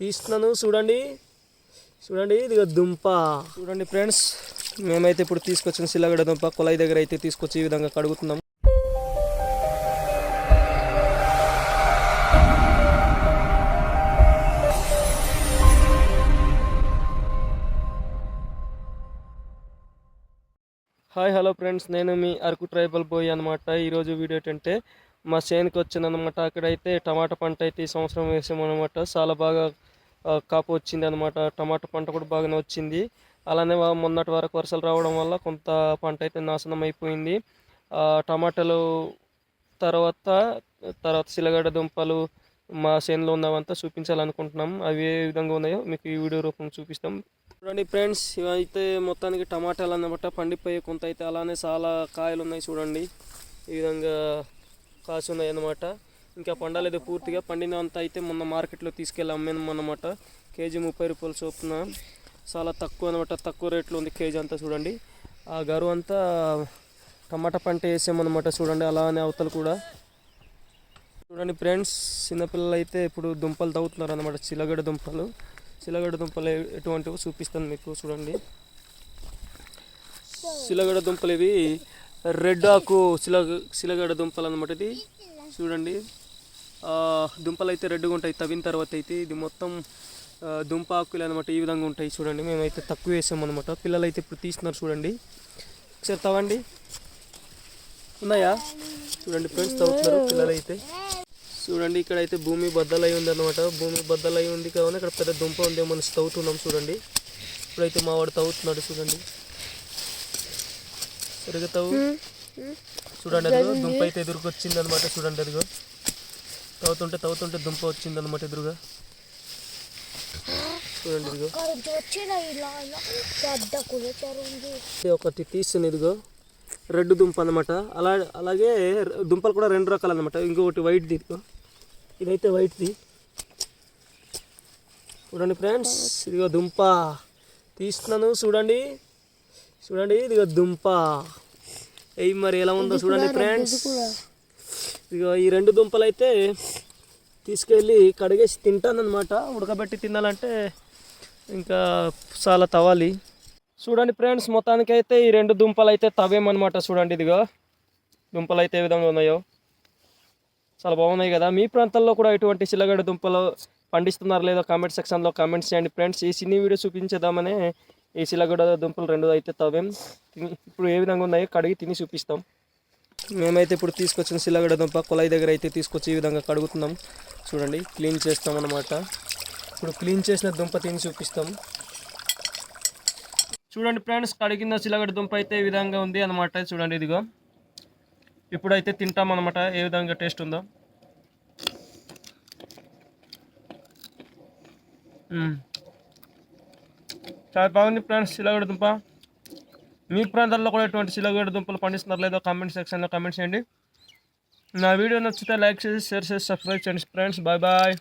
తీస్తున్నాను చూడండి. చూడండి ఇది దుంప. చూడండి ఫ్రెండ్స్ మేమైతే ఇప్పుడు తీసుకొచ్చిన సిల్లగడ్డ దుంప కుళాయి దగ్గర అయితే తీసుకొచ్చి ఈ విధంగా కడుగుతున్నాం. హాయ్ హలో ఫ్రెండ్స్ నేను మీ అరకు ట్రైబల్ బాయ్ అనమాట ఈరోజు వీడియో ఏంటంటే మా చేనుకి వచ్చిందనమాట అక్కడైతే టమాటా పంట అయితే ఈ సంవత్సరం వేసామన్నమాట. చాలా బాగా కాపు వచ్చింది అనమాట టమాటా పంట కూడా బాగానే వచ్చింది. అలానే మొన్నటి వరకు వర్షాలు రావడం వల్ల కొంత పంట అయితే నాశనం అయిపోయింది. టమాటాలు తర్వాత తర్వాత సిలగడ్డ దుంపలు మా చేనులో ఉన్నవంతా చూపించాలనుకుంటున్నాం. అవి ఏ విధంగా ఉన్నాయో మీకు ఈ వీడియో రూపంలో చూపిస్తాం. చూడండి ఫ్రెండ్స్ ఇవైతే మొత్తానికి టమాటాలు అన్నమాట పండిపోయే కొంత అయితే అలానే చాలా కాయలు ఉన్నాయి చూడండి. ఈ విధంగా కాసి ఉన్నాయి ఇంకా పండలేదు పూర్తిగా పండినంత అయితే మొన్న మార్కెట్లో తీసుకెళ్ళి అమ్మాను కేజీ ముప్పై రూపాయల చొప్పున. చాలా తక్కువ అనమాట తక్కువ రేట్లో ఉంది కేజీ అంతా చూడండి. ఆ గరువు అంతా టమాటా పంట వేసామన్నమాట చూడండి అలానే అవతలు కూడా. చూడండి ఫ్రెండ్స్ చిన్నపిల్లలు అయితే ఇప్పుడు దుంపలు తవ్వుతున్నారు అనమాట చిలగడ దుంపలు. చిలగడ దుంపలు ఎటువంటివో చూపిస్తాను మీకు చూడండి. చిలగడ దుంపలు ఇవి రెడ్ ఆకు శిల శిలగడ దుంపలు అనమాట ఇది. చూడండి. దుంపలు అయితే రెడ్గా ఉంటాయి తవ్విన తర్వాత అయితే ఇది మొత్తం దుంప ఆకులు అనమాట ఈ విధంగా ఉంటాయి చూడండి. మేమైతే తక్కువ వేసాం అనమాట పిల్లలు అయితే ఇప్పుడు తీస్తున్నారు చూడండి. ఒకసారి తవ్వండి. ఉన్నాయా? చూడండి ఫ్రెండ్స్ తవ్వుతున్నారు పిల్లలు అయితే చూడండి ఇక్కడ అయితే భూమి బద్దలై ఉంది అనమాట భూమి బద్దలై ఉంది కావున ఇక్కడ పెద్ద దుంప ఉంది మనం తవ్వుతున్నాం చూడండి. ఇప్పుడైతే మా వాడు తవ్వుతున్నాడు చూడండి. సరిగా తవ్వు చూడండి అదిగో దుంప అయితే ఎదురుకు వచ్చింది అనమాట చూడండి అదిగో. తవ్వుతుంటే తవ్వుతుంటే దుంప వచ్చింది అనమాట ఎదురుగా. చూడండి ఇదిగో. ఇది ఒకటి తీస్తుంది ఇదిగో. రెడ్ దుంప అనమాట అలా అలాగే దుంపలు కూడా రెండు రకాలు అనమాట ఇంకొకటి వైట్ది ఇదిగో. ఇదైతే వైట్ది. చూడండి ఫ్రెండ్స్ ఇదిగో దుంప. తీస్తున్నాను చూడండి. చూడండి ఇదిగో దుంప. ఎయి మరి ఎలా ఉందో చూడండి ఫ్రెండ్స్ ఇదిగో ఈ రెండు దుంపలు అయితే తీసుకెళ్ళి కడిగేసి తింటానన్నమాట. ఉడకబెట్టి తినాలంటే ఇంకా చాలా తవ్వాలి. చూడండి ఫ్రెండ్స్ మొత్తానికి అయితే ఈ రెండు దుంపలు అయితే తవ్వేమన్నమాట చూడండి ఇదిగో. దుంపలు అయితే ఏ విధంగా ఉన్నాయో. చాలా బాగున్నాయి కదా. మీ ప్రాంతాల్లో కూడా ఇటువంటి చిల్లగడ్డ దుంపలు పండిస్తున్నారు లేదో కామెంట్ సెక్షన్లో కామెంట్స్ చేయండి ఫ్రెండ్స్ ఈ సినీ వీడియో చూపించేద్దామనే ఈ చిల్లగడ్డ దుంపలు రెండు అయితే తవ్వేం. తిని ఇప్పుడు ఏ విధంగా ఉన్నాయో కడిగి తిని చూపిస్తాం. మేమైతే ఇప్పుడు తీసుకొచ్చిన సిల్లగడ్డ దుంప కుళాయి దగ్గర అయితే తీసుకొచ్చి ఈ విధంగా కడుగుతున్నాం. చూడండి క్లీన్ చేస్తాం అన్నమాట ఇప్పుడు క్లీన్ చేసిన దుంప తిని చూపిస్తాం. చూడండి ఫ్రెండ్స్ కడిగిన చిలగడ దుంప అయితే ఈ విధంగా ఉంది అనమాట చూడండి ఇదిగో. ఇప్పుడైతే తింటాం అనమాట ఏ విధంగా టేస్ట్ ఉందో. చాలా బాగుంది ఫ్రెండ్స్ చిలగడ దుంప. మీ ప్రాంతాల్లో కూడా ఎటువంటి చిలగడ దుంపలు పండిస్తున్నారు లేదో కామెంట్ సెక్షన్లో కామెంట్ చేయండి. నా వీడియో నచ్చితే లైక్ చేసి షేర్ చేసి సబ్స్క్రైబ్ చేయండి ఫ్రెండ్స్. Bye bye